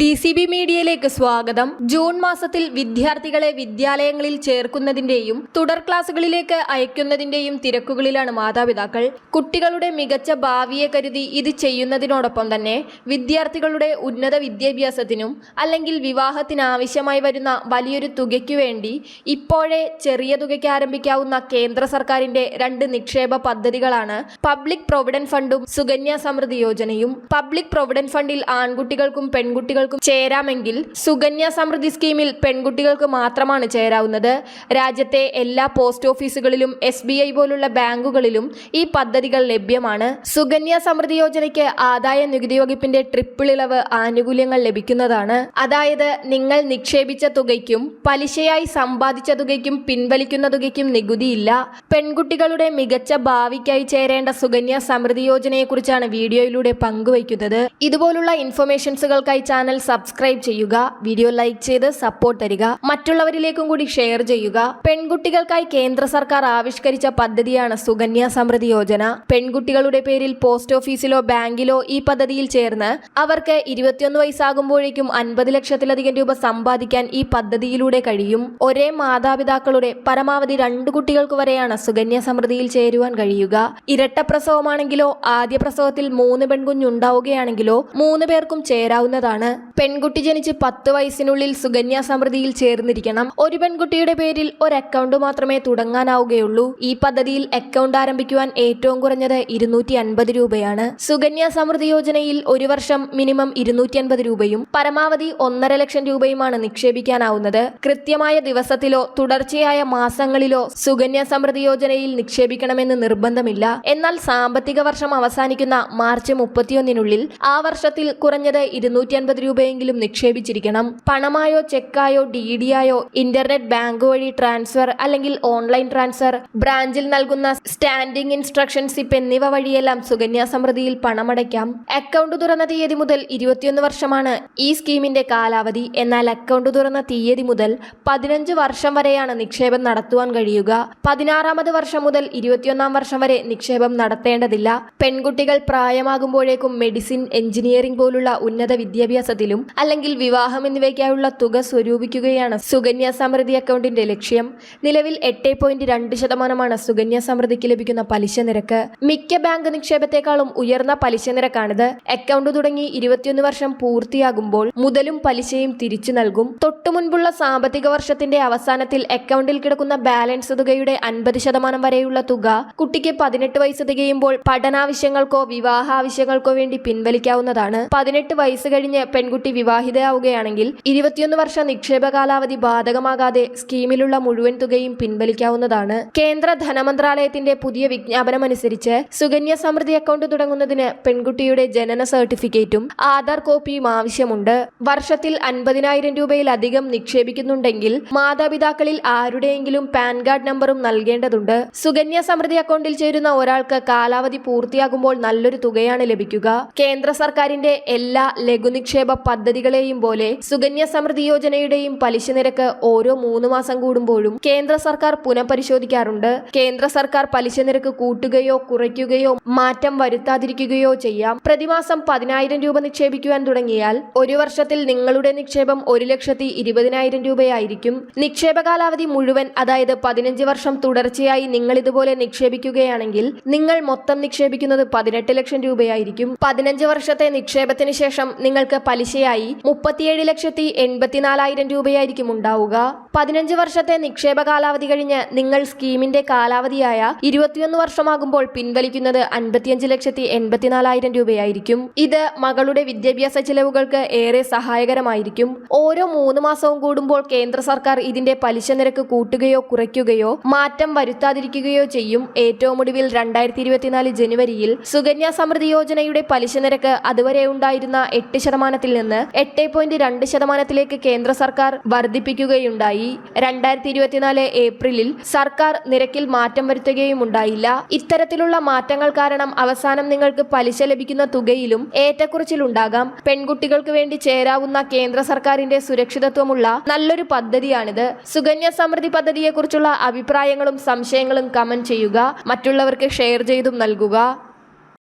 D C B മീഡിയയിലേക്ക് സ്വാഗതം. June മാസത്തിൽ വിദ്യാർത്ഥികളെ വിദ്യാലയങ്ങളിൽ ചേർക്കുന്നതിന്റെയും തുടർ ക്ലാസുകളിലേക്ക് അയക്കുന്നതിന്റെയും തിരക്കുകളിലാണ് മാതാപിതാക്കൾ. കുട്ടികളുടെ മികച്ച ഭാവിയെ കരുതി ഇത് ചെയ്യുന്നതിനോടൊപ്പം തന്നെ വിദ്യാർത്ഥികളുടെ ഉന്നത വിദ്യാഭ്യാസത്തിനും അല്ലെങ്കിൽ വിവാഹത്തിനാവശ്യമായി വരുന്ന വലിയൊരു തുകയ്ക്കു വേണ്ടി ഇപ്പോഴേ ചെറിയ തുകയ്ക്ക് ആരംഭിക്കാവുന്ന കേന്ദ്ര സർക്കാരിന്റെ രണ്ട് നിക്ഷേപ പദ്ധതികളാണ് പബ്ലിക് പ്രൊവിഡന്റ് ഫണ്ടും സുകന്യ സമൃദ്ധി യോജനയും. പബ്ലിക് പ്രൊവിഡന്റ് ഫണ്ടിൽ ആൺകുട്ടികൾക്കും പെൺകുട്ടികൾക്കും ചേരാമെങ്കിൽ സുകന്യ സമൃദ്ധി സ്കീമിൽ പെൺകുട്ടികൾക്ക് മാത്രമാണ് ചേരാവുന്നത്. രാജ്യത്തെ എല്ലാ പോസ്റ്റ് ഓഫീസുകളിലും എസ് പോലുള്ള ബാങ്കുകളിലും ഈ പദ്ധതികൾ ലഭ്യമാണ്. സുകന്യ സമൃദ്ധി യോജനയ്ക്ക് ആദായ നികുതി വകുപ്പിന്റെ ട്രിപ്പിൾ ഇളവ് ആനുകൂല്യങ്ങൾ ലഭിക്കുന്നതാണ്. അതായത് നിങ്ങൾ നിക്ഷേപിച്ച തുകയ്ക്കും പലിശയായി സമ്പാദിച്ച തുകയ്ക്കും പിൻവലിക്കുന്ന തുകയ്ക്കും നികുതിയില്ല. പെൺകുട്ടികളുടെ മികച്ച ഭാവിക്കായി ചേരേണ്ട സുകന്യ സമൃദ്ധി യോജനയെക്കുറിച്ചാണ് വീഡിയോയിലൂടെ പങ്കുവയ്ക്കുന്നത്. ഇതുപോലുള്ള ഇൻഫർമേഷൻസുകൾക്കായി ചാനൽ സബ്സ്ക്രൈബ് ചെയ്യുക വീഡിയോ ലൈക്ക് ചെയ്ത് സപ്പോർട്ട് തരിക മറ്റുള്ളവരിലേക്കും കൂടി ഷെയർ ചെയ്യുക. പെൺകുട്ടികൾക്കായി കേന്ദ്ര സർക്കാർ ആവിഷ്കരിച്ച പദ്ധതിയാണ് സുകന്യ സമൃദ്ധി യോജന. പെൺകുട്ടികളുടെ പേരിൽ പോസ്റ്റ് ഓഫീസിലോ ബാങ്കിലോ ഈ പദ്ധതിയിൽ ചേർന്ന് അവർക്ക് ഇരുപത്തിയൊന്ന് വയസ്സാകുമ്പോഴേക്കും അൻപത് ലക്ഷത്തിലധികം രൂപ സമ്പാദിക്കാൻ ഈ പദ്ധതിയിലൂടെ കഴിയും. ഒരേ മാതാപിതാക്കളുടെ പരമാവധി രണ്ട് കുട്ടികൾക്ക് വരെയാണ് സുകന്യ സമൃദ്ധിയിൽ ചേരുവാൻ കഴിയുക. ഇരട്ട പ്രസവമാണെങ്കിലോ ആദ്യ പ്രസവത്തിൽ മൂന്ന് പെൺകുഞ്ഞുണ്ടാവുകയാണെങ്കിലോ മൂന്ന് പേർക്കും ചേരാവുന്നതാണ്. പെൺകുട്ടി ജനിച്ച് പത്ത് വയസ്സിനുള്ളിൽ സുകന്യ സമൃദ്ധിയിൽ ചേർന്നിരിക്കണം. ഒരു പെൺകുട്ടിയുടെ പേരിൽ ഒരു അക്കൗണ്ട് മാത്രമേ തുടങ്ങാനാവുകയുള്ളൂ. ഈ പദ്ധതിയിൽ അക്കൗണ്ട് ആരംഭിക്കുവാൻ ഏറ്റവും കുറഞ്ഞത് ഇരുന്നൂറ്റി അൻപത് രൂപയാണ്. സുകന്യ സമൃദ്ധി യോജനയിൽ ഒരു വർഷം മിനിമം ഇരുന്നൂറ്റി അൻപത് രൂപയും പരമാവധി ഒന്നര ലക്ഷം രൂപയുമാണ് നിക്ഷേപിക്കാനാവുന്നത്. കൃത്യമായ ദിവസത്തിലോ തുടർച്ചയായ മാസങ്ങളിലോ സുകന്യ സമൃദ്ധി യോജനയിൽ നിക്ഷേപിക്കണമെന്ന് നിർബന്ധമില്ല. എന്നാൽ സാമ്പത്തിക വർഷം അവസാനിക്കുന്ന മാർച്ച് മുപ്പത്തിയൊന്നിനുള്ളിൽ ആ വർഷത്തിൽ കുറഞ്ഞത് ഇരുന്നൂറ്റി അൻപത് രൂപയെങ്കിലും നിക്ഷേപിച്ചിരിക്കണം. പണമായോ ചെക്കായോ ഡി ഡിയായോ ഇന്റർനെറ്റ് ബാങ്ക് വഴി ട്രാൻസ്ഫർ അല്ലെങ്കിൽ ഓൺലൈൻ ട്രാൻസ്ഫർ ബ്രാഞ്ചിൽ നൽകുന്ന സ്റ്റാൻഡിംഗ് ഇൻസ്ട്രക്ഷൻ സിപ്പ് എന്നിവ വഴിയെല്ലാം സുകന്യ സമൃദ്ധിയിൽ പണമടയ്ക്കാം. അക്കൗണ്ട് തുറന്ന തീയതി മുതൽ ഇരുപത്തിയൊന്ന് വർഷമാണ് ഈ സ്കീമിന്റെ കാലാവധി. എന്നാൽ അക്കൗണ്ട് തുറന്ന തീയതി മുതൽ പതിനഞ്ച് വർഷം വരെയാണ് നിക്ഷേപം നടത്തുവാൻ കഴിയുക. പതിനാറാമത് വർഷം മുതൽ ഇരുപത്തിയൊന്നാം വർഷം വരെ നിക്ഷേപം നടത്തേണ്ടതില്ല. പെൺകുട്ടികൾ പ്രായമാകുമ്പോഴേക്കും മെഡിസിൻ എഞ്ചിനീയറിംഗ് പോലുള്ള ഉന്നത വിദ്യാഭ്യാസത്തിലും അല്ലെങ്കിൽ വിവാഹം എന്നിവയ്ക്കായുള്ള തുക സ്വരൂപിക്കുകയാണ് സുകന്യ സമൃദ്ധി അക്കൗണ്ടിന്റെ ലക്ഷ്യം. നിലവിൽ എട്ട് പോയിന്റ് രണ്ട് ശതമാനമാണ് സുകന്യ സമൃദ്ധിക്ക് ലഭിക്കുന്ന പലിശ നിരക്ക്. മിക്ക ബാങ്ക് നിക്ഷേപത്തെക്കാളും ഉയർന്ന പലിശ നിരക്കാണിത്. അക്കൗണ്ട് തുടങ്ങി ഇരുപത്തിയൊന്ന് വർഷം പൂർത്തിയാകുമ്പോൾ മുതലും പലിശയും തിരിച്ചു നൽകും. തൊട്ടുമുൻപുള്ള സാമ്പത്തിക വർഷത്തിന്റെ അവസാനത്തിൽ അക്കൗണ്ടിൽ കിടക്കുന്ന ബാലൻസ് തുകയുടെ അൻപത് ശതമാനം വരെയുള്ള തുക കുട്ടിക്ക് പതിനെട്ട് വയസ്സ് തികയുമ്പോൾ പഠനാവശ്യങ്ങൾക്കോ വിവാഹ ആവശ്യങ്ങൾക്കോ വേണ്ടി പിൻവലിക്കാവുന്നതാണ്. പതിനെട്ട് വയസ്സ് കഴിഞ്ഞ് പെൺകുട്ടി വിവാഹിതയാവുകയാണെങ്കിൽ ഇരുപത്തിയൊന്ന് വർഷ നിക്ഷേപ കാലാവധി ബാധകമാകാതെ സ്കീമിലുള്ള മുഴുവൻ തുകയും പിൻവലിക്കാവുന്നതാണ്. കേന്ദ്ര ധനമന്ത്രാലയത്തിന്റെ പുതിയ വിജ്ഞാപനമനുസരിച്ച് സുകന്യ സമൃദ്ധി അക്കൗണ്ട് തുടങ്ങുന്നതിന് പെൺകുട്ടിയുടെ ജനന സർട്ടിഫിക്കറ്റും ആധാർ കോപ്പിയും ആവശ്യമുണ്ട്. വർഷത്തിൽ അൻപതിനായിരം രൂപയിലധികം നിക്ഷേപിക്കുന്നുണ്ടെങ്കിൽ മാതാപിതാക്കളിൽ ആരുടെയെങ്കിലും പാൻ കാർഡ് നമ്പറും നൽകേണ്ടതുണ്ട്. സുകന്യ സമൃദ്ധി അക്കൗണ്ടിൽ ചേരുന്ന ഒരാൾക്ക് കാലാവധി പൂർത്തിയാകുമ്പോൾ നല്ലൊരു തുകയാണ് ലഭിക്കുക. കേന്ദ്ര സർക്കാരിന്റെ എല്ലാ ലഘുനിക്ഷേപ പദ്ധതികളെയും പോലെ സുകന്യ സമൃദ്ധി യോജനയുടെയും പലിശ നിരക്ക് ഓരോ മൂന്ന് മാസം കൂടുമ്പോഴും കേന്ദ്ര സർക്കാർ പുനഃപരിശോധിക്കാറുണ്ട്. കേന്ദ്ര സർക്കാർ പലിശ നിരക്ക് കൂട്ടുകയോ കുറയ്ക്കുകയോ മാറ്റം വരുത്താതിരിക്കുകയോ ചെയ്യാം. പ്രതിമാസം പതിനായിരം രൂപ നിക്ഷേപിക്കുവാൻ തുടങ്ങിയാൽ ഒരു വർഷത്തിൽ നിങ്ങളുടെ നിക്ഷേപം ഒരു ലക്ഷത്തി ഇരുപതിനായിരം രൂപയായിരിക്കും. നിക്ഷേപ കാലാവധി മുഴുവൻ അതായത് പതിനഞ്ച് വർഷം തുടർച്ചയായി നിങ്ങൾ ഇതുപോലെ നിക്ഷേപിക്കുകയാണെങ്കിൽ നിങ്ങൾ മൊത്തം നിക്ഷേപിക്കുന്നത് പതിനെട്ട് ലക്ഷം രൂപയായിരിക്കും. പതിനഞ്ച് വർഷത്തെ നിക്ഷേപത്തിന് ശേഷം നിങ്ങൾക്ക് പലിശയായി മുപ്പത്തിയേഴ് ലക്ഷത്തി എൺപത്തിനാലായിരം രൂപയായിരിക്കും ഉണ്ടാവുക. പതിനഞ്ച് വർഷത്തെ നിക്ഷേപ കാലാവധി കഴിഞ്ഞ് നിങ്ങൾ സ്കീമിന്റെ കാലാവധിയായ ഇരുപത്തിയൊന്ന് വർഷമാകുമ്പോൾ പിൻവലിക്കുന്നത് അൻപത്തിയഞ്ച് ലക്ഷത്തി എൺപത്തിനാലായിരം രൂപയായിരിക്കും. ഇത് മകളുടെ വിദ്യാഭ്യാസ ചെലവുകൾക്ക് ഏറെ സഹായകരമായിരിക്കും. ഓരോ മൂന്ന് മാസവും കൂടുമ്പോൾ കേന്ദ്ര സർക്കാർ ഇതിന്റെ പലിശ നിരക്ക് കൂട്ടുകയോ കുറയ്ക്കുകയോ മാറ്റം വരുത്താതിരിക്കുകയോ ചെയ്യും. ഏറ്റവും ഒടുവിൽ രണ്ടായിരത്തി ഇരുപത്തിനാല് ജനുവരിയിൽ സുകന്യ സമൃദ്ധി യോജനയുടെ പലിശ നിരക്ക് അതുവരെ ഉണ്ടായിരുന്ന എട്ട് ശതമാനത്തിൽ നിന്ന് എട്ട് പോയിന്റ് രണ്ട് ശതമാനത്തിലേക്ക് കേന്ദ്ര സർക്കാർ വർദ്ധിപ്പിക്കുകയുണ്ടായി. രണ്ടായിരത്തി ഇരുപത്തിനാല് ഏപ്രിലിൽ സർക്കാർ നിരക്കിൽ മാറ്റം വരുത്തുകയും ഉണ്ടായില്ല. ഇത്തരത്തിലുള്ള മാറ്റങ്ങൾ കാരണം അവസാനം നിങ്ങൾക്ക് പലിശ ലഭിക്കുന്ന തുകയിലും ഏറ്റക്കുറച്ചിലുണ്ടാകാം പെൺകുട്ടികൾക്ക് വേണ്ടി ചേരാവുന്ന കേന്ദ്ര സർക്കാരിന്റെ സുരക്ഷിതത്വമുള്ള നല്ലൊരു പദ്ധതിയാണിത്. സുകന്യ സമൃദ്ധി പദ്ധതിയെക്കുറിച്ചുള്ള അഭിപ്രായങ്ങളും സംശയങ്ങളും കമന്റ് ചെയ്യുക. മറ്റുള്ളവർക്ക് ഷെയർ ചെയ്തും നൽകുക.